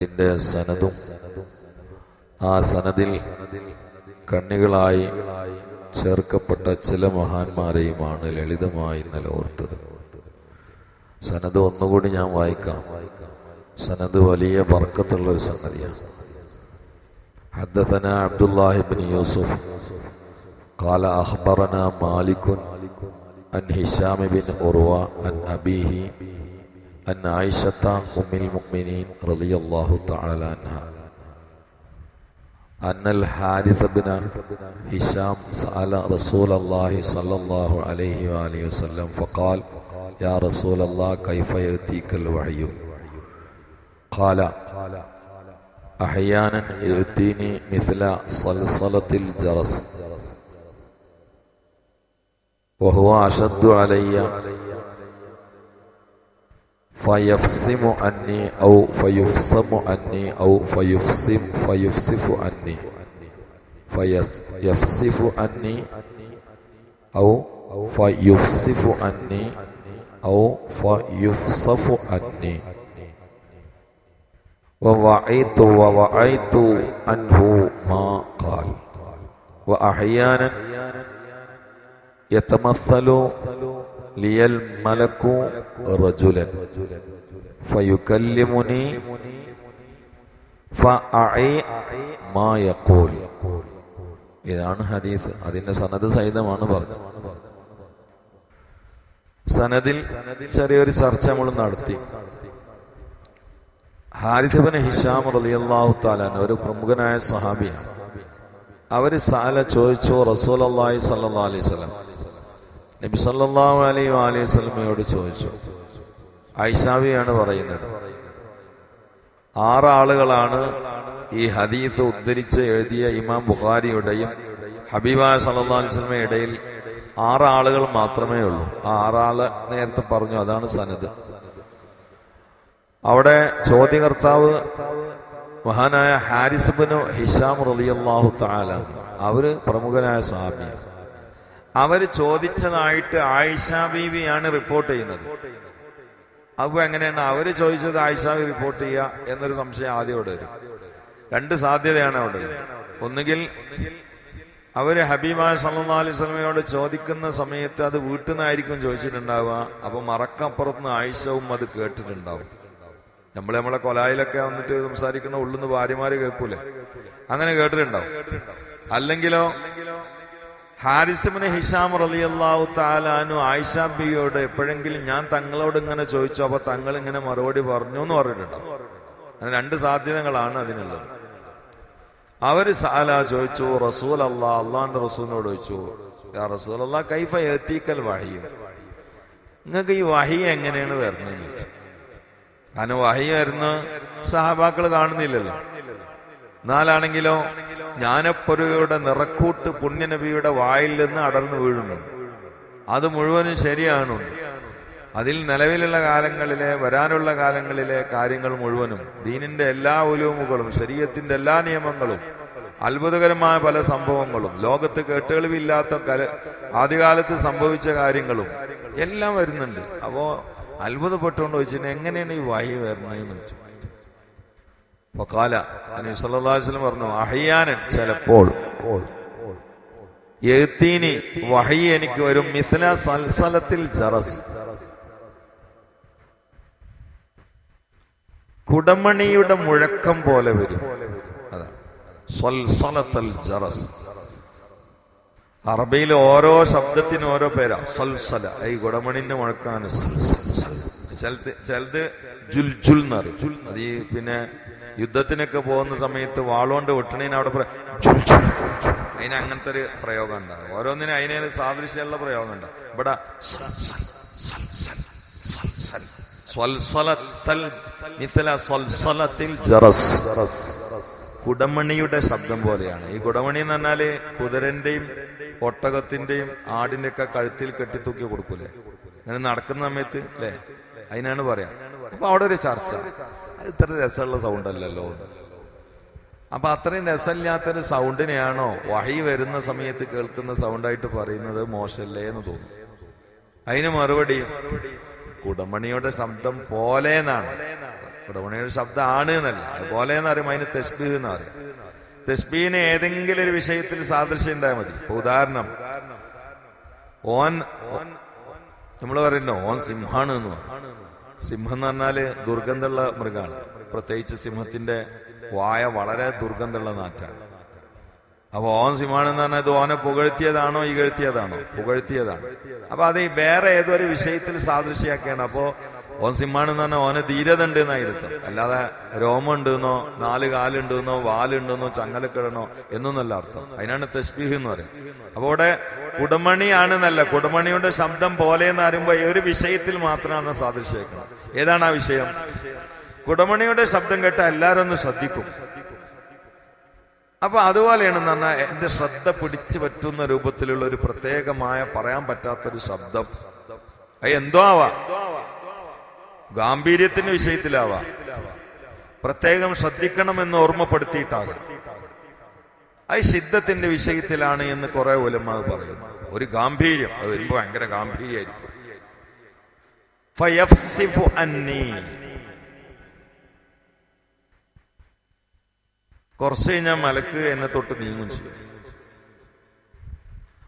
ഇതിന്റെ സനതും ആ സനദിൽ കണ്ണികളായി ചേർക്കപ്പെട്ട ചില മഹാന്മാരെയുമാണ് ലളിതമായി നിലനിർത്തത് സനത് ഒന്നുകൂടി ഞാൻ വായിക്കാം സനത് വലിയ ബർക്കത്തുള്ള ഒരു സംഗതിയാണ് حدثنا عبد الله بن يوسف قال أخبرنا مالك عن هشام بن أروى عن أبيه أن عائشة أم المؤمنين رضي الله تعالى عنها أن الحارث بن هشام سأل رسول الله صلى الله عليه وآله وسلم فقال يا رسول الله كيف يأتيك الوحي قال أحيانا يأتيني مثل صلصلة الجرس وهو أشد علي فيفصم عني أو فيفصم عني أو فيفصم فيفصف عني فيفصف عني أو فيفصف عني أو فيفصف عني ووعيت ووعيت عنه ما قال. وأحيانا يتمثل ലിയൽ മലക്കു റജുലൻ. ഫയുക്കല്ലിമുനി ഇതാണ് ഹദീസ്. അതിന്റെ സനത് സഹിതമാണ് പറഞ്ഞത്. സനദിൽ ചെറിയൊരു ചർച്ച നമ്മൾ നടത്തി. ഹാരിഥബൻ ഹിഷാം റലിയാഹു താലാൻ ഒരു പ്രമുഖനായ സഹാബിയാണ്. അവർ സാല ചോദിച്ചു റസൂൽ അള്ളാഹി സല്ലാ അലൈഹി സ്വലം നബി സല്ലാഹു അലൈഹി അലൈഹി സ്വലമയോട് ചോദിച്ചു. ഐഷാവിയാണ് പറയുന്നത്. ആറാളുകളാണ് ഈ ഹദീസ് ഉദ്ധരിച്ച് എഴുതിയ ഇമാം ബുഖാരിയുടെയും ഹബീബായ സല്ലാ അലൈഹി സ്വലമയുടെ ഇടയിൽ ആറാളുകൾ മാത്രമേ ഉള്ളൂ. ആ ആറാൾ നേരത്തെ പറഞ്ഞു അതാണ് സനത് അവിടെ ചോദ്യകർത്താവ് മഹാനായ ഹാരിസ്ബിനു ഹിഷാം റലിയല്ലാഹു താലാണ് അവർ പ്രമുഖനായ സ്വാമിയാണ് അവർ ചോദിച്ചതായിട്ട് ആയിഷ ബീവിയാണ് റിപ്പോർട്ട് ചെയ്യുന്നത്. അപ്പൊ എങ്ങനെയാണ് അവർ ചോദിച്ചത് ആയിഷ റിപ്പോർട്ട് ചെയ്യുക എന്നൊരു സംശയം ആദ്യം അവിടെ വരും. രണ്ട് സാധ്യതയാണ് അവിടെ ഒന്നുകിൽ അവർ ഹബീബായ സല്ലാ അലൈഹി സ്വലമയോട് ചോദിക്കുന്ന സമയത്ത് അത് വീട്ടിൽ നിന്നായിരിക്കും ചോദിച്ചിട്ടുണ്ടാവുക. അപ്പൊ മറക്കപ്പുറത്തുനിന്ന് ആയിഷവും അത് കേട്ടിട്ടുണ്ടാവും. നമ്മൾ നമ്മളെ കൊലായിലൊക്കെ വന്നിട്ട് സംസാരിക്കുന്ന ഉള്ളുന്ന് ഭാര്യമാര് കേൾക്കൂലേ? അങ്ങനെ കേട്ടിട്ടുണ്ടാവും. അല്ലെങ്കിലോ ഹാരിസിമിന് ഹിഷാം റലിയല്ലാഹു താലാനു ആയിഷാബിയോട് എപ്പോഴെങ്കിലും ഞാൻ തങ്ങളോട് ഇങ്ങനെ ചോദിച്ചോ അപ്പൊ തങ്ങൾ ഇങ്ങനെ മറുപടി പറഞ്ഞു എന്ന് പറഞ്ഞിട്ടുണ്ട് രണ്ട് സാധ്യതകളാണ് അതിനുള്ളത്. അവർ സാല ചോദിച്ചു റസൂൽ അള്ളാ അള്ളാന്റെ റസൂലിനോട് ചോദിച്ചു റസൂൽ അള്ളാ കൈഫ എത്തിക്കൽ വഹിയും നിങ്ങൾക്ക് ഈ വഹി എങ്ങനെയാണ് വരുന്നത് ചോദിച്ചു. കാരണം വഹി വരുന്ന സഹാബാക്കൾ കാണുന്നില്ലല്ലോ. എന്നാലാണെങ്കിലോ ജ്ഞാനപ്പൊരുവയുടെ നിറക്കൂട്ട് പുണ്യനബിയുടെ വായിൽ നിന്ന് അടർന്നു വീഴുന്നു. അത് മുഴുവനും ശരിയാണ്. അതിൽ നിലവിലുള്ള കാലങ്ങളിലെ വരാനുള്ള കാലങ്ങളിലെ കാര്യങ്ങൾ മുഴുവനും ദീനിന്റെ എല്ലാ ഉലൂമുകളും ശരീരത്തിന്റെ എല്ലാ നിയമങ്ങളും അത്ഭുതകരമായ പല സംഭവങ്ങളും ലോകത്ത് കേട്ടുകളിവില്ലാത്ത കല ആദ്യകാലത്ത് സംഭവിച്ച കാര്യങ്ങളും എല്ലാം വരുന്നുണ്ട്. അപ്പോ അത്ഭുതപ്പെട്ടുകൊണ്ട് വെച്ചിട്ട് എങ്ങനെയാണ് ഈ വായി വരുന്നതെന്ന് വെച്ചു? കാല അനീസ്വല്ലാസ്ലം പറഞ്ഞു അഹയ്യാനൻ ചിലപ്പോൾ എഴുത്തീനി വഹി എനിക്ക് വരും മിസ്ല സൽസലത്തിൽ ജറസ്. കുടമണിയുടെ മുഴക്കം പോലെ വരും. അതാണ് സ്വൽസലത്തൽ ജറസ്. അറബിയിൽ ഓരോ ശബ്ദത്തിനും ഓരോ പേരാ. സൽസല. ഈ കുടമണിന്റെ മുഴക്കാണ് ചിലത് ചിലത് ജുൽ ജുൽ എന്നറിയും അത് ഈ പിന്നെ യുദ്ധത്തിനൊക്കെ പോകുന്ന സമയത്ത് വാളുകൊണ്ട് വെട്ടണേന് അവിടെ അതിന് അങ്ങനത്തെ ഒരു പ്രയോഗം ഉണ്ടാകും ഓരോന്നിനും അതിനെ സാദൃശ്യമുള്ള പ്രയോഗം ഉണ്ടാകും ഇവിടെ കുടമണിയുടെ ശബ്ദം പോലെയാണ്. ഈ കുടമണി എന്ന് പറഞ്ഞാൽ കുതിരന്റെയും ഒട്ടകത്തിന്റെയും ആടിന്റെ ഒക്കെ കഴുത്തിൽ കെട്ടിത്തൂക്കി കൊടുക്കൂലേ? അങ്ങനെ നടക്കുന്ന സമയത്ത് അല്ലേ? അതിനാണ് പറയാ. അപ്പൊ അവിടെ ഒരു ചർച്ച. ഇത്ര രസമുള്ള സൗണ്ട് അല്ലല്ലോ. അപ്പൊ അത്രയും രസമില്ലാത്തൊരു സൗണ്ടിനെയാണോ വഴി വരുന്ന സമയത്ത് കേൾക്കുന്ന സൗണ്ടായിട്ട് പറയുന്നത് മോശമല്ലേ എന്ന് തോന്നുന്നു. അതിന് മറുപടി കുടമണിയുടെ ശബ്ദം പോലെ എന്നാണ് കുടമണിയുടെ ശബ്ദം ആണ് എന്നല്ല. പോലെ എന്ന് പറയും അതിന് തെസ്ബീഹ് എന്ന് പറയും തെസ്ബീന് ഏതെങ്കിലും ഒരു വിഷയത്തിൽ സാദൃശ്യം ഉണ്ടായാൽ മതി. ഉദാഹരണം ഓൻ നമ്മൾ പറയുന്നു ഓൻ സിംഹാണ് എന്ന് പറയും സിംഹം എന്ന് പറഞ്ഞാൽ ദുർഗന്ധമുള്ള മൃഗമാണ്. പ്രത്യേകിച്ച് സിംഹത്തിന്റെ വായ വളരെ ദുർഗന്ധമുള്ള നാറ്റാണ്. അപ്പൊ ഓൻ സിംഹാണെന്ന് പറഞ്ഞാൽ ഇത് ഓനെ പുകഴ്ത്തിയതാണോ ഇകഴ്ത്തിയതാണോ പുകഴ്ത്തിയതാണ്. അപ്പൊ അത് വേറെ ഏതൊരു വിഷയത്തിൽ സാദൃശ്യാക്കിയാണ് അപ്പോ ഓൻ സിംഹാണെന്ന് പറഞ്ഞാൽ ഓനെ ധീരത ഉണ്ട് എന്നായിരുന്നു അല്ലാതെ രോമം ഉണ്ടെന്നോ നാല് കാലുണ്ടെന്നോ വാലുണ്ടെന്നോ ചങ്ങലക്കിടണോ എന്നൊന്നല്ല അർത്ഥം. അതിനാണ് തസ്ബീഹ് എന്ന് പറയുന്നത്. അപ്പൊ ഇവിടെ കുടമണിയാണെന്നല്ല കുടമണിയുടെ ശബ്ദം പോലെ എന്ന് പറയുമ്പോൾ ഒരു വിഷയത്തിൽ മാത്രമാണ് സാദൃശ്യക്കുന്നത് ഏതാണ് ആ വിഷയം? കുടമണിയുടെ ശബ്ദം കേട്ട എല്ലാവരും ഒന്ന് ശ്രദ്ധിക്കും. അപ്പൊ അതുപോലെയാണെന്ന് പറഞ്ഞാൽ എന്റെ ശ്രദ്ധ പിടിച്ചു പറ്റുന്ന രൂപത്തിലുള്ള ഒരു പ്രത്യേകമായ പറയാൻ പറ്റാത്തൊരു ശബ്ദം. അത് എന്തോ ആവാ ഗാംഭീര്യത്തിന്റെ വിഷയത്തിലാവാ. പ്രത്യേകം ശ്രദ്ധിക്കണം ശ്രദ്ധിക്കണമെന്ന് ഓർമ്മപ്പെടുത്തിയിട്ടാകാം. അത് സിദ്ധത്തിന്റെ വിഷയത്തിലാണ് എന്ന് കുറെ ഉലമാവ് പറയുന്നു. ഒരു ഗാംഭീര്യം. അത് വരുമ്പോ ഭയങ്കര ഗാംഭീര്യമായിരിക്കും. കുറച്ച് കഴിഞ്ഞാൽ മലക്ക് എന്നെ തൊട്ട് നീങ്ങും ചെയ്യും.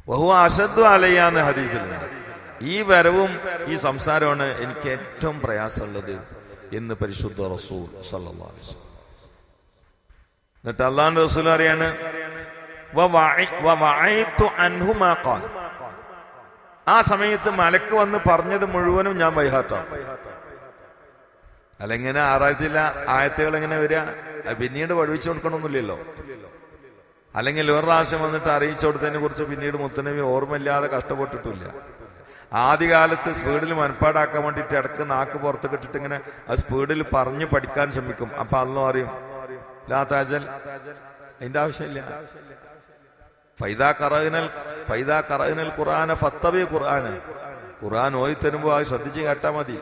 ബഹു അശദ്വ അലയാന്ന് ഹദീസിലുണ്ട്. ഈ വരവും ഈ സംസാരമാണ് എനിക്ക് ഏറ്റവും പ്രയാസമുള്ളത് എന്ന് പരിശുദ്ധ റസൂൽ സല്ലല്ലാഹു. എന്നിട്ട് അള്ളാഹു റസൂൽ അറിയാണ് "വവഅ- വവഅയ്തു അൻഹു മാ ആ സമയത്ത് മലക്ക് വന്ന് പറഞ്ഞത് മുഴുവനും ഞാൻ വൈഹാത്താണ് അല്ലെങ്ങനെ ആറായിരത്തില്ല ആയത്തുകൾ എങ്ങനെ വരിക പിന്നീട് പഠിപ്പിച്ചു കൊടുക്കണമെന്നില്ലല്ലോ അല്ലെങ്കിൽ ഒരു പ്രാവശ്യം വന്നിട്ട് അറിയിച്ചു കൊടുത്തതിനെ കുറിച്ച് പിന്നീട് മുത്തനവി ഓർമ്മയില്ലാതെ കഷ്ടപ്പെട്ടിട്ടില്ല. ആദ്യകാലത്ത് സ്പീഡിൽ മനപ്പാടാക്കാൻ വേണ്ടിയിട്ട് ഇടയ്ക്ക് നാക്ക് പുറത്ത് കിട്ടിട്ട് ഇങ്ങനെ ആ സ്പീഡിൽ പറഞ്ഞ് പഠിക്കാൻ ശ്രമിക്കും. അപ്പൊ അന്നും അറിയും ലാ താജൽ. അതിന്റെ ആവശ്യമില്ല. ഫൈദാ കറഹിനൽ ഫൈദാ ഖുർആൻ ഓയി തരുമ്പോ അത് ശ്രദ്ധിച്ച് കേട്ടാ മതി.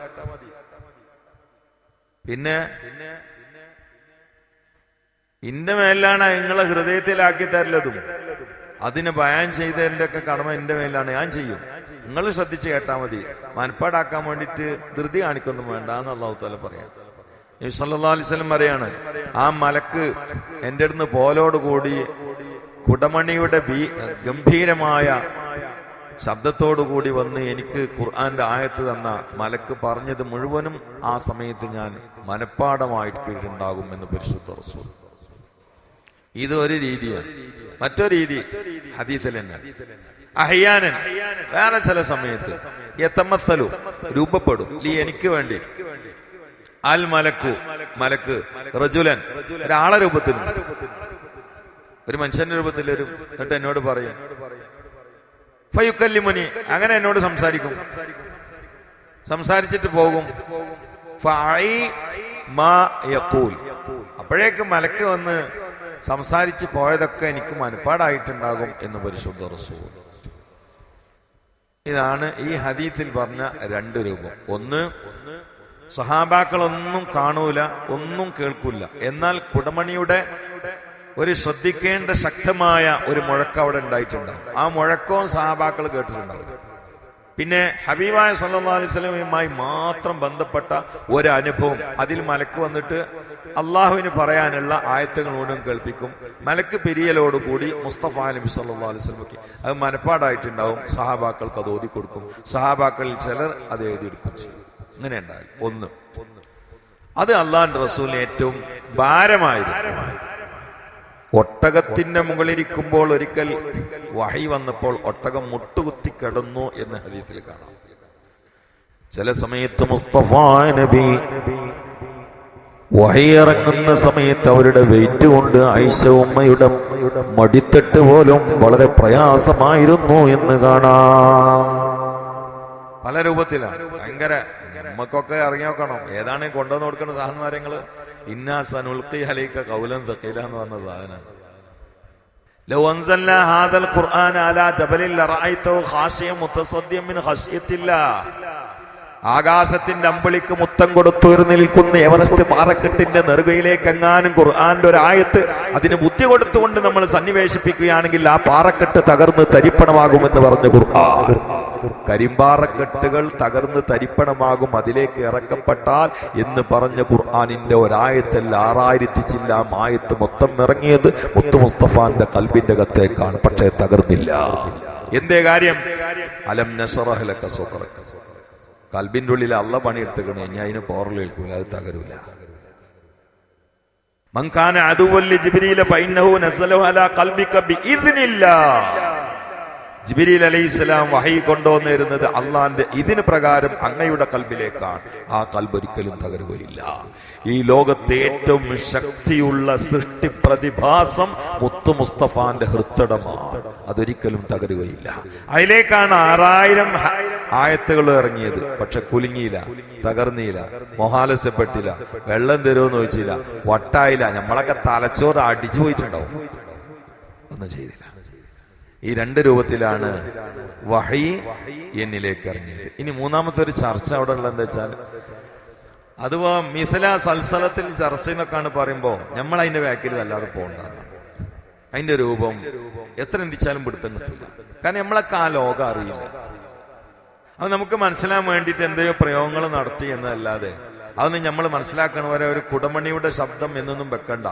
പിന്നെ ഇന്റെ മേലാണ് നിങ്ങളെ ഹൃദയത്തിലാക്കി തരലതും. അതിന് ബയാൻ ചെയ്തതിന്റെ ഒക്കെ കടമ എന്റെ മേലാണ്. ഞാൻ ചെയ്യും. നിങ്ങൾ ശ്രദ്ധിച്ച് കേട്ടാ മതി. മനപ്പാടാക്കാൻ വേണ്ടിട്ട് ധൃതി കാണിക്കൊന്നും വേണ്ട എന്ന് പറയാം. സല്ലല്ലാഹു അലൈഹി വസല്ലം പറയാണ് ആ മലക്ക് എന്റെ അടുത്ത് പോലോടുകൂടി കുടമണിയുടെ ഭീ ഗംഭീരമായ ശബ്ദത്തോടുകൂടി വന്ന് എനിക്ക് ഖുർആന്റെ ആയത്ത് തന്ന മലക്ക് പറഞ്ഞത് മുഴുവനും ആ സമയത്ത് ഞാൻ മനഃപ്പാടമായിട്ട് കീഴുണ്ടാകും എന്ന് പരിശുദ്ധ റസൂൽ. ഇത് ഒരു രീതിയാണ്. മറ്റൊരു രീതി ഹദീസിൽ തന്നെ. അഹ്യാനൻ വേറെ ചില സമയത്ത് യത്തമത്തലു രൂപപ്പെടും. എനിക്ക് വേണ്ടി അൽ മലക്കു. മലക്ക്. റജുലൻ. ഒരാളെ രൂപത്തിൽ. ഒരു മനുഷ്യന്റെ രൂപത്തിൽ ഒരു എന്നിട്ട് എന്നോട് പറയും. ഫയുക്കല്ലിമുനി. അങ്ങനെ എന്നോട് സംസാരിക്കും. സംസാരിച്ചിട്ട് പോകും. അപ്പോഴേക്ക് മലക്ക് വന്ന് സംസാരിച്ച് പോയതൊക്കെ എനിക്ക് മനപ്പാടായിട്ടുണ്ടാകും എന്ന് പരിശുദ്ധ റസൂൽ. ഇതാണ് ഈ ഹദീത്തിൽ പറഞ്ഞ രണ്ട് രൂപം. ഒന്ന് സഹാബാക്കളൊന്നും കാണൂല ഒന്നും കേൾക്കൂല. എന്നാൽ കുടമണിയുടെ ഒരു ശ്രദ്ധിക്കേണ്ട ശക്തമായ ഒരു മുഴക്കം അവിടെ ഉണ്ടായിട്ടുണ്ടാവും. ആ മുഴക്കവും സഹാബാക്കൾ കേട്ടിട്ടുണ്ടാവും പിന്നെ ഹബീബായ സല്ലല്ലാഹു അലൈഹി വസല്ലമയുമായി മാത്രം ബന്ധപ്പെട്ട ഒരു അനുഭവം അതിൽ മലക്ക് വന്നിട്ട് അള്ളാഹുവിന് പറയാനുള്ള ആയത്തുകൾ മുഴുവൻ കേൾപ്പിക്കും. മലക്ക് പിരിയലോടുകൂടി മുസ്തഫ നബി സല്ലല്ലാഹു അലൈഹി വസല്ലമയ്ക്ക് അത് മനപ്പാടായിട്ടുണ്ടാവും. സഹാബാക്കൾക്ക് അത് ഓതി കൊടുക്കും സഹാബാക്കളിൽ ചിലർ അത് എഴുതിയെടുക്കും ചെയ്യും. ഇങ്ങനെ ഉണ്ടായി ഒന്ന്. അത് അള്ളാഹ് റസൂലിന് ഏറ്റവും ഭാരമായിരുന്നു. ഒട്ടകത്തിന്റെ മുകളിലിരിക്കുമ്പോൾ ഒരിക്കൽ വഹി വന്നപ്പോൾ ഒട്ടകം മുട്ടുകുത്തി കിടന്നു എന്ന് ഹദീസിൽ കാണാം. ചില സമയത്ത് മുസ്തഫ നബി വഹി ഇറങ്ങുന്ന സമയത്ത് അവരുടെ വെയിറ്റ് കൊണ്ട് ഐശ ഉമ്മയുടെ മടിത്തട്ട് പോലും വളരെ പ്രയാസമായിരുന്നു എന്ന് കാണാം. പല രൂപത്തിലാണ് ഭയങ്കര നമുക്കൊക്കെ ഇറങ്ങി നോക്കണം ഏതാണ് ഈ കൊണ്ടുവന്ന് കൊടുക്കുന്ന സാധനമാരങ്ങള് ഇന്നാ സനുൽക്കി ഹലീക്ക കൗലം തക്കീല എന്ന് പറഞ്ഞ സാധനമാണ് لو أنزلنا هذا القرآن على جبل لرأيته خاشعا متصديا من خشية الله ആകാശത്തിന്റെ അമ്പിളിക്ക് മുത്തം കൊടുത്തുയർന്നു നിൽക്കുന്ന എവറസ്റ്റ് പാറക്കെട്ടിന്റെ നെറുകയിലേക്ക് എങ്ങാനും ഖുർആാന്റെ ഒരു ആയത്ത് അതിന് ബുദ്ധി കൊടുത്തുകൊണ്ട് നമ്മൾ സന്നിവേശിപ്പിക്കുകയാണെങ്കിൽ ആ പാറക്കെട്ട് തകർന്ന് തരിപ്പണമാകുമെന്ന് പറഞ്ഞു ഖുർആൻ. കരിമ്പാറക്കെട്ടുകൾ തകർന്ന് തരിപ്പണമാകും അതിലേക്ക് ഇറക്കപ്പെട്ടാൽ എന്ന് പറഞ്ഞ ഖുർആാനിന്റെ ഒരായത്തിൽ ആറായിരത്തി ചില്ലാം ആയത്ത് മൊത്തം ഇറങ്ങിയത് മുത്തു മുസ്തഫാന്റെ കൽബിന്റെ കത്തേക്കാണ് പക്ഷേ തകർന്നില്ല. എന്തേ കാര്യം? അലം നസറഹലക്ക സൊക്കറക്ക കൽബിന്റെ ഉള്ളിൽ അള്ള പണിയെടുത്തേക്കണേ. ഇനി അതിന് പോറലേൽക്കൂല അത് തകരൂല. മങ്കാന അതുവല്ലി ജിബിരിയിലെ ഫൈനഹു നസലഹു അലാ ഖൽബിക ഇതിനില്ല ജിബിരിൽ അലൈഹി സ്വലാം വഹി കൊണ്ടുവന്നിരുന്നത് അള്ളാന്റെ ഇതിന് പ്രകാരം അങ്ങയുടെ കൽബിലേക്കാണ്. ആ കൽബ് ഒരിക്കലും തകരുകയില്ല. ഈ ലോകത്തെ ഏറ്റവും ശക്തിയുള്ള സൃഷ്ടി പ്രതിഭാസം മുത്തു മുസ്തഫാന്റെ ഹൃത്തടമാണ്. അതൊരിക്കലും തകരുകയില്ല. അതിലേക്കാണ് ആറായിരം ആയത്തുകൾ ഇറങ്ങിയത്. പക്ഷെ കുലുങ്ങിയില്ല തകർന്നില്ല മൊഹാലസ്യപ്പെട്ടില്ല വെള്ളം തരുമെന്ന് ചോദിച്ചില്ല വട്ടായില്ല. നമ്മളൊക്കെ തലച്ചോറ് അടിച്ചു പോയിട്ടുണ്ടാവും. ഒന്നും ചെയ്തില്ല. ഈ രണ്ട് രൂപത്തിലാണ് വഹി എന്നിലേക്ക് ഇറങ്ങിയത്. ഇനി മൂന്നാമത്തെ ഒരു ചർച്ച അവിടെ ഉള്ളത് എന്താ വെച്ചാൽ അഥവാ മിഥല സൽസലത്തിൽ ചർച്ച എന്നൊക്കെയാണ് പറയുമ്പോൾ നമ്മൾ അതിന്റെ വാക്കിൽ വല്ലാതെ പോകണ്ടാണ് അതിന്റെ രൂപം എത്ര എന്തിച്ചാലും പിടുത്തം കിട്ടില്ല കാരണം നമ്മളൊക്കെ ആ ലോകം അറിയില്ല. അത് നമുക്ക് മനസ്സിലാൻ വേണ്ടിയിട്ട് എന്തെയോ പ്രയോഗങ്ങൾ നടത്തി എന്നതല്ലാതെ അതൊന്നും നമ്മൾ മനസ്സിലാക്കണ വരെ ഒരു കുടമണിയുടെ ശബ്ദം എന്നൊന്നും വെക്കണ്ട.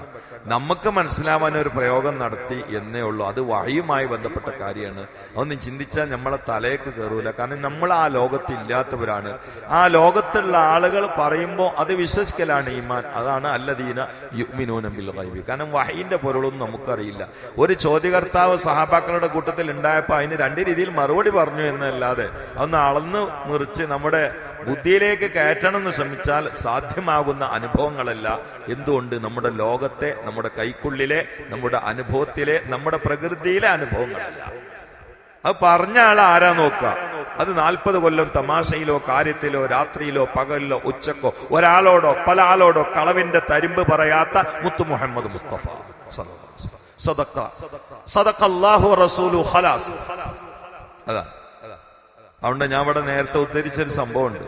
നമുക്ക് മനസ്സിലാവാൻ ഒരു പ്രയോഗം നടത്തി എന്നേ ഉള്ളൂ. അത് വഴിയുമായി ബന്ധപ്പെട്ട കാര്യമാണ്. അതൊന്നും ചിന്തിച്ചാൽ നമ്മളെ തലയ്ക്ക് കയറൂല കാരണം നമ്മൾ ആ ലോകത്ത് ഇല്ലാത്തവരാണ്. ആ ലോകത്തുള്ള ആളുകൾ പറയുമ്പോൾ അത് വിശ്വസിക്കലാണ് ഈമാൻ. അതാണ് അല്ലദീന യുഗ്മിനൂനം ബിൽ ഗൈബി. കാരണം വഹീന്റെ പൊരുളൊന്നും നമുക്കറിയില്ല. ഒരു ചോദ്യകർത്താവ് സഹാബാക്കളുടെ കൂട്ടത്തിൽ ഉണ്ടായപ്പോൾ അതിന് രണ്ട് രീതിയിൽ മറുപടി പറഞ്ഞു എന്നല്ലാതെ അതൊന്ന് അളന്ന് മുറിച്ച് നമ്മുടെ ബുദ്ധിയിലേക്ക് കയറ്റണം എന്ന് ശ്രമിച്ചാൽ സാധ്യമാകുന്ന അനുഭവങ്ങളല്ല എന്തുകൊണ്ട് നമ്മുടെ ലോകത്തെ നമ്മുടെ കൈക്കുള്ളിലെ നമ്മുടെ അനുഭവത്തിലെ നമ്മുടെ പ്രകൃതിയിലെ അനുഭവങ്ങളല്ല. അത് പറഞ്ഞ ആൾ ആരാ നോക്കുക? അത് നാൽപ്പത് കൊല്ലം തമാശയിലോ കാര്യത്തിലോ രാത്രിയിലോ പകലിലോ ഉച്ചക്കോ ഒരാളോടോ പല ആളോടോ കളവിന്റെ തരിമ്പ് പറയാത്ത മുത്തു മുഹമ്മദ് മുസ്തഫ. സദഖ അല്ലാഹു റസൂലു ഖലാസ്. അതാ. അതുകൊണ്ട് ഞാൻ ഇവിടെ നേരത്തെ ഉദ്ധരിച്ചൊരു സംഭവമുണ്ട്.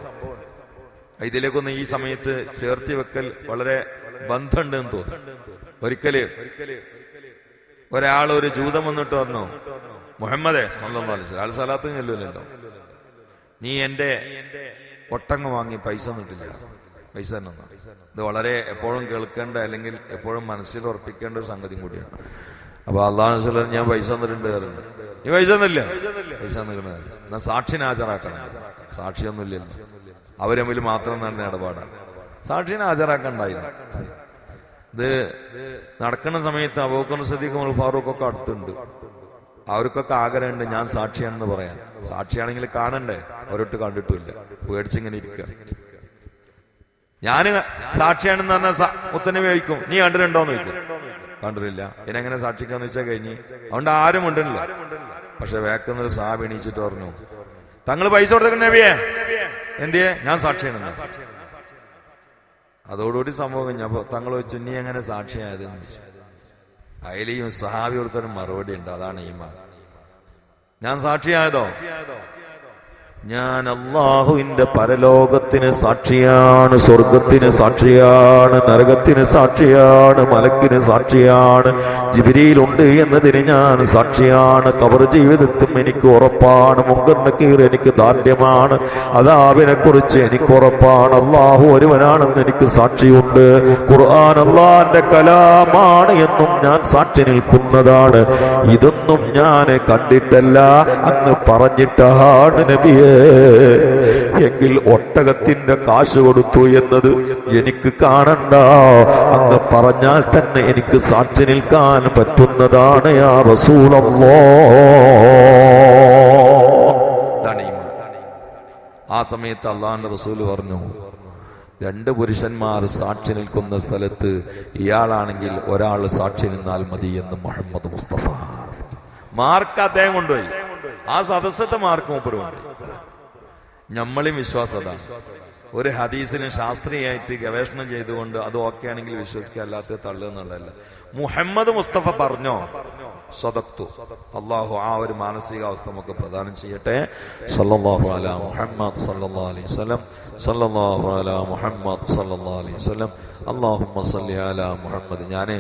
ഇതിലേക്കൊന്ന് ഈ സമയത്ത് ചേർത്തി വെക്കൽ വളരെ ബന്ധമുണ്ട് എന്ന് തോന്നുന്നു. ഒരിക്കൽ ഒരാൾ ഒരു ജൂതം വന്നിട്ട് പറഞ്ഞു മുഹമ്മദേ സ്വന്തം ആൾ ചെല്ലുമല്ലോ നീ എന്റെ ഒട്ടങ്ങ് വാങ്ങി പൈസ തന്നിട്ടില്ല. പൈസ തന്നെ? ഇത് വളരെ എപ്പോഴും കേൾക്കേണ്ട അല്ലെങ്കിൽ എപ്പോഴും മനസ്സിൽ ഉറപ്പിക്കേണ്ട ഒരു സംഗതി കൂടിയാണ്. അപ്പൊ അള്ളാഹു ഞാൻ പൈസ തന്നിട്ടുണ്ട് നീ പൈസ തന്നില്ല? പൈസ തന്നിക്കണ എന്നാ സാക്ഷിനെ ഹാജരാക്കണം. സാക്ഷിയൊന്നുമില്ലല്ലോ. അവരമ്മിൽ മാത്രം നടന്ന ഇടപാടാണ്. സാക്ഷിനെ ഹാജരാക്കണ്ടായില്ല. ഇത് നടക്കുന്ന സമയത്ത് അബൂക്കർ സദീഖ് ഫാറൂഖ് ഒക്കെ അടുത്തുണ്ട്. അവർക്കൊക്കെ ആഗ്രഹമുണ്ട് ഞാൻ സാക്ഷിയാണെന്ന് പറയാൻ. സാക്ഷിയാണെങ്കിൽ കാണണ്ടേ? അവരൊട്ട് കണ്ടിട്ടില്ല പേടിച്ചിങ്ങനെ ഇരിക്കുക. ഞാൻ സാക്ഷിയാണെന്ന് പറഞ്ഞാൽ മുത്തനെ ചോദിക്കും നീ കണ്ടിട്ടുണ്ടോന്ന് ചോദിക്കും. കണ്ടിട്ടില്ല. എന്നെങ്ങനെ സാക്ഷിക്കാന്ന് വെച്ചാൽ കഴിഞ്ഞ്. അതുകൊണ്ട് ആരും ഉണ്ടല്ല പക്ഷെ വേക്കുന്നൊരു സാബ് എണീച്ചിട്ട് പറഞ്ഞു. തങ്ങൾ പൈസ കൊടുത്തേക്കണ നബിയെ. എന്തിയെ? ഞാൻ സാക്ഷിയാണ്. അതോടുകൂടി സംഭവം കഴിഞ്ഞു. തങ്ങൾ വെച്ചു നീ എങ്ങനെ സാക്ഷിയായതെന്ന് ചോദിച്ചു അതിലെയും സഹാബി കൊടുത്തൊരു മറുപടി ഉണ്ട്. അതാണ് ഈമാൻ. ഞാൻ സാക്ഷിയായതോ? ഞാൻ അള്ളാഹുവിന്റെ പരലോകത്തിന് സാക്ഷിയാണ് സ്വർഗത്തിന് സാക്ഷിയാണ് നരകത്തിന് സാക്ഷിയാണ് മലക്കിന് സാക്ഷിയാണ് ജിബിരിയിലുണ്ട് എന്നതിന് ഞാൻ സാക്ഷിയാണ്. കവർ ജീവിതത്തും എനിക്ക് ഉറപ്പാണ് മുങ്കർണക്കീർ എനിക്ക് ദാർഢ്യമാണ് അതാവിനെ കുറിച്ച് എനിക്ക് ഉറപ്പാണ്. അള്ളാഹു ഒരുവനാണെന്ന് എനിക്ക് സാക്ഷിയുണ്ട്. ഖുർആൻ അള്ളാന്റെ കലാമാണ് എന്നും ഞാൻ സാക്ഷി നിൽക്കുന്നതാണ്. ഇതൊന്നും ഞാൻ കണ്ടിട്ടല്ല അന്ന് പറഞ്ഞിട്ടാണ് നബിയെ. എങ്കിൽ ഒട്ടകത്തിന്റെ കാശ് കൊടുത്തു എന്നത് എനിക്ക് കാണണ്ട. അങ്ങ് പറഞ്ഞാൽ തന്നെ എനിക്ക് സാക്ഷി നിൽക്കാൻ പറ്റുന്നതാണ് ആ ഈമാൻ. ആ സമയത്ത് അള്ളാന്റെ റസൂൽ പറഞ്ഞു രണ്ട് പുരുഷന്മാർ സാക്ഷി നിൽക്കുന്ന സ്ഥലത്ത് ഇയാളാണെങ്കിൽ ഒരാൾ സാക്ഷി നിന്നാൽ മതി എന്ന് മുഹമ്മദ് മുസ്തഫ മാർക്ക് അദ്ദേഹം കൊണ്ടുപോയി. ആ സദസ്സത്തെ മാർക്ക് മൂപ്പർ കൊണ്ടുപോയി. നമ്മളും വിശ്വാസത. ഒരു ഹദീസിന് ശാസ്ത്രീയമായിട്ട് ഗവേഷണം ചെയ്തുകൊണ്ട് അത് ഓക്കെ ആണെങ്കിൽ വിശ്വസിക്കുക അല്ലാത്ത തള്ളു എന്നുള്ളതല്ല. മുഹമ്മദ് മുസ്തഫ പറഞ്ഞോ? സ്വതത്തു അള്ളാഹു ആ ഒരു മാനസികാവസ്ഥ നമുക്ക് പ്രദാനം ചെയ്യട്ടെ. സല്ലല്ലാഹു അലാ മുഹമ്മദ് സല്ലല്ലാഹു അലൈഹി വസല്ലം. സല്ലല്ലാഹു അലാ മുഹമ്മദ് സല്ലല്ലാഹു അലൈഹി വസല്ലം. അല്ലാഹുമ്മ സല്ലി അലാ മുഹമ്മദ്. ഞാനേ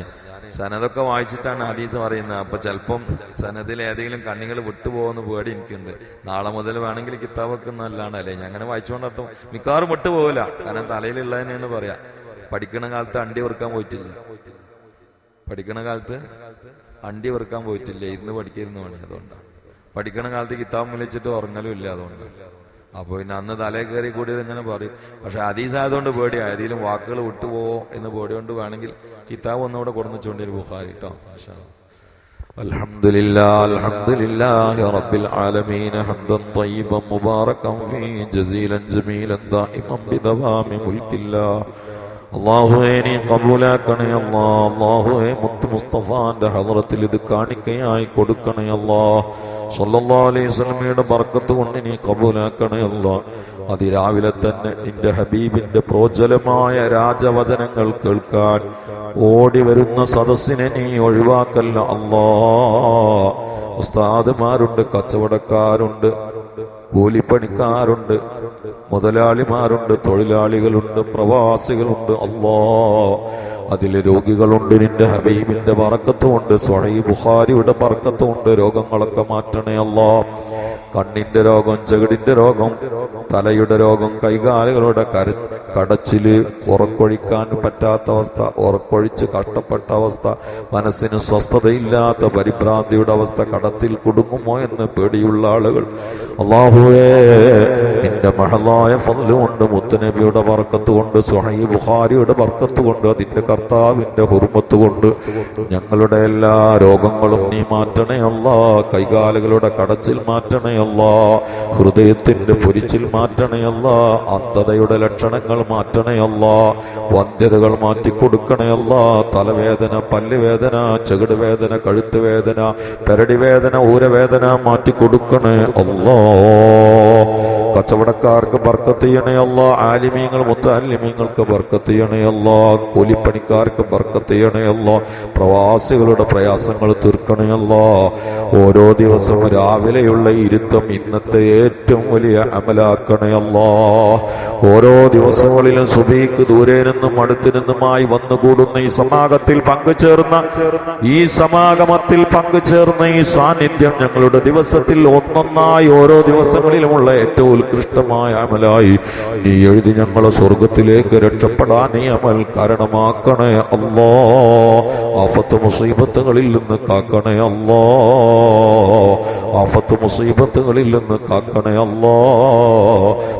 സനതൊക്കെ വായിച്ചിട്ടാണ് ഹദീസ് പറയുന്നത്. അപ്പൊ ചിലപ്പം സനതിൽ ഏതെങ്കിലും കണ്ണികൾ വിട്ടുപോകുന്ന പേടി എനിക്കുണ്ട്. നാളെ മുതൽ വേണമെങ്കിൽ കിതാബ് വെക്കുന്നതല്ലാണ് അല്ലേ ഞാൻ അങ്ങനെ വായിച്ചുകൊണ്ടർത്ഥം മിക്കവാറും വിട്ടുപോകില്ല കാരണം തലയിലുള്ളതിനാണ് പറയാ. പഠിക്കണ കാലത്ത് അണ്ടി വെറുക്കാൻ പോയിട്ടില്ല. പഠിക്കണ കാലത്ത് അണ്ടി വെറുക്കാൻ പോയിട്ടില്ല. ഇരുന്ന് പഠിക്കരുന്ന് പണി അതുകൊണ്ടാണ്. പഠിക്കണ കാലത്ത് കിതാബ് മുലിച്ചിട്ട് ഉറങ്ങലും ഇല്ല അതുകൊണ്ട്. അപ്പൊ പിന്നെ അന്ന് തലേ കയറി കൂടിയത് ഇങ്ങനെ പറയും? പക്ഷെ അതീസായതുകൊണ്ട് പേടിയാ. ഏതെങ്കിലും വാക്കുകൾ വിട്ടുപോവോ എന്ന് പേടിയോണ്ട് വേണമെങ്കിൽ കിതാബ് ഒന്നുകൂടെ കൊടുന്നിച്ചുകൊണ്ട് ഒരു ബുഖാരി കേട്ടോ മാഷാ അല്ലാ. الحمد لله الحمد لله رب العالمين حمدا طيبا مباركا فيه جزيلا جميلا دائما بدوام ملك الله അള്ളാഹുവെ നീ കബൂലാക്കണേ അല്ലാ അള്ളാഹുവെ മുത്ത് മുസ്തഫാന്റെ ഹദ്റത്തിൽ ഇത് കാണിക്കയായി കൊടുക്കണേ അല്ലാ സല്ലല്ലാ അലൈഹി വസല്ലമയുടെ ബർക്കത്ത് കൊണ്ട് നീ കബൂലാക്കണേ അല്ലാ അതിരാവിലെ തന്നെ നിന്റെ ഹബീബിന്റെ പ്രോജ്വലമായ രാജവചനങ്ങൾ കേൾക്കാൻ ഓടി വരുന്ന സദസ്സിനെ നീ ഒഴിവാക്കല്ല. അല്ലാ ഉസ്താദുമാരുണ്ട് കച്ചവടക്കാരുണ്ട് കൂലിപ്പണിക്കാരുണ്ട് മുതലാളിമാരുണ്ട് തൊഴിലാളികളുണ്ട് പ്രവാസികളുണ്ട്. അല്ലാ അതിൽ രോഗികളുണ്ട് നിന്റെ ഹബീബിന്റെ പറക്കത്തുമുണ്ട് സ്വഴി ബുഹാരിയുടെ പറക്കത്തുമുണ്ട് രോഗങ്ങളൊക്കെ മാറ്റണേ. അല്ലാ കണ്ണിന്റെ രോഗം ചെകിടിന്റെ രോഗം തലയുടെ രോഗം കൈകാലുകളുടെ കര കടച്ചിൽ ഉറക്കൊഴിക്കാൻ പറ്റാത്ത അവസ്ഥ ഉറക്കൊഴിച്ച് കഷ്ടപ്പെട്ട അവസ്ഥ മനസ്സിന് സ്വസ്ഥതയില്ലാത്ത പരിഭ്രാന്തിയുടെ അവസ്ഥ കടത്തിൽ കുടുങ്ങുമോ എന്ന് പേടിയുള്ള ആളുകൾ. അള്ളാഹുവേ നിന്റെ മഹളായ ഫضലുകൊണ്ട് മുത്തനബിയുടെ വർക്കത്ത് കൊണ്ട് സുഹൈ ബുഹാരിയുടെ വർക്കത്ത് കൊണ്ട് അതിന്റെ കർത്താവിന്റെ ഹുർമത്ത് കൊണ്ട് ഞങ്ങളുടെ എല്ലാ രോഗങ്ങളും നീ മാറ്റണേ അല്ല. കൈകാലുകളുടെ കടച്ചിൽ മാറ്റണേ അല്ല ഹൃദയത്തിന്റെ പൊരിച്ചിൽ മാറ്റണേ അല്ല അന്ധതയുടെ ലക്ഷണങ്ങൾ മാറ്റണേ അല്ല വന്ധ്യതകൾ മാറ്റിക്കൊടുക്കണേ അല്ല തലവേദന പല്ലുവേദന ചെകിട് വേദന കഴുത്ത് വേദന പെരടി വേദന ഊരവേദന മാറ്റിക്കൊടുക്കണേ അല്ലോ. കച്ചവടക്കാർക്ക് ബർക്കത്ത് ചെയ്യണേ അല്ല ആലിമീങ്ങൾ മുത്താലിമീങ്ങൾക്ക് ബർക്കത്ത് ചെയ്യണേ അല്ല കൂലിപ്പണിക്കാർക്ക് ബർക്കത്ത് ചെയ്യണേ അല്ല പ്രവാസികളുടെ പ്രയാസങ്ങൾ തീർക്കണയല്ലോ. ഓരോ ദിവസവും രാവിലെയുള്ള ഇരുത്തം ഇന്നത്തെ ഏറ്റവും വലിയ അമലാക്കണേ അല്ല. ഓരോ ദിവസങ്ങളിലും സുബീക്ക് ദൂരെ നിന്നും അടുത്തു നിന്നുമായി വന്നുകൂടുന്ന ഈ സമാഗത്തിൽ പങ്കുചേർന്ന ഈ സമാഗമത്തിൽ പങ്കുചേർന്ന ഈ സാന്നിധ്യം ഞങ്ങളുടെ ദിവസത്തിൽ ഒന്നൊന്നായി ഓരോ ദിവസങ്ങളിലുമുള്ള ഏറ്റവും ഉത്കൃഷ്ടമായ അമലായി. നീ എഴുതി ഞങ്ങളെ സ്വർഗത്തിലേക്ക് രക്ഷപ്പെടാൻ നീ അമൽ കാരണമാക്കണേ അല്ലോ. ആഫത്ത് മുസീബത്തുകളിൽ നിന്ന് കാക്കണേ അല്ലോ. ആഫത്ത് മുസീബത്തുകളിൽ നിന്ന് കാക്കണേ അല്ലോ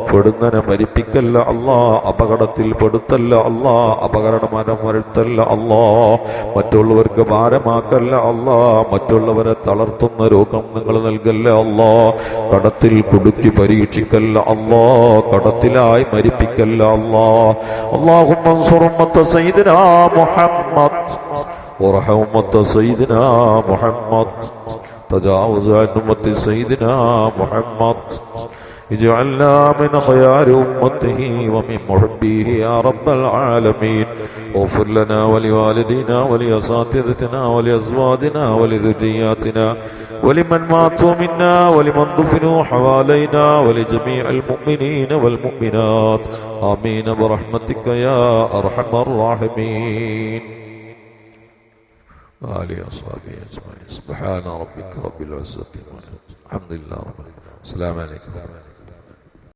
പെടുന്നനെ മരിപ്പിക്കല്ല അല്ലാ അപകടത്തിൽ പെടുത്തല്ല അല്ലാ അപകടമരം വരുത്തല്ല അല്ലാ മറ്റുള്ളവർക്ക് ഭാരമാക്കല്ല അല്ലാ മറ്റുള്ളവരെ തളർത്തുന്ന രോഗം നിങ്ങൾ നൽകല്ല അല്ലാ കടത്തിൽ കുടുക്കി പരീക്ഷിക്കല്ല അല്ലാ കടത്തിലായി മരിപ്പിക്കല്ല അല്ലാ اللهم انصر أمة سيدنا محمد تجاوز عن أمة سيدنا محمد. اجعلنا من خيار أمته ومن محبيه يا رب العالمين. اغفر لنا ولوالدينا ولأساتذتنا ولأزواجنا ولذرياتنا. ولمن ماتوا منا ولمن دفنوا حوالينا ولجميع المؤمنين والمؤمنات. آمين برحمتك يا أرحم الراحمين. آله وصحبه أجمعين. سبحان ربك رب العزة. الحمد لله رب العالمين. السلام عليكم.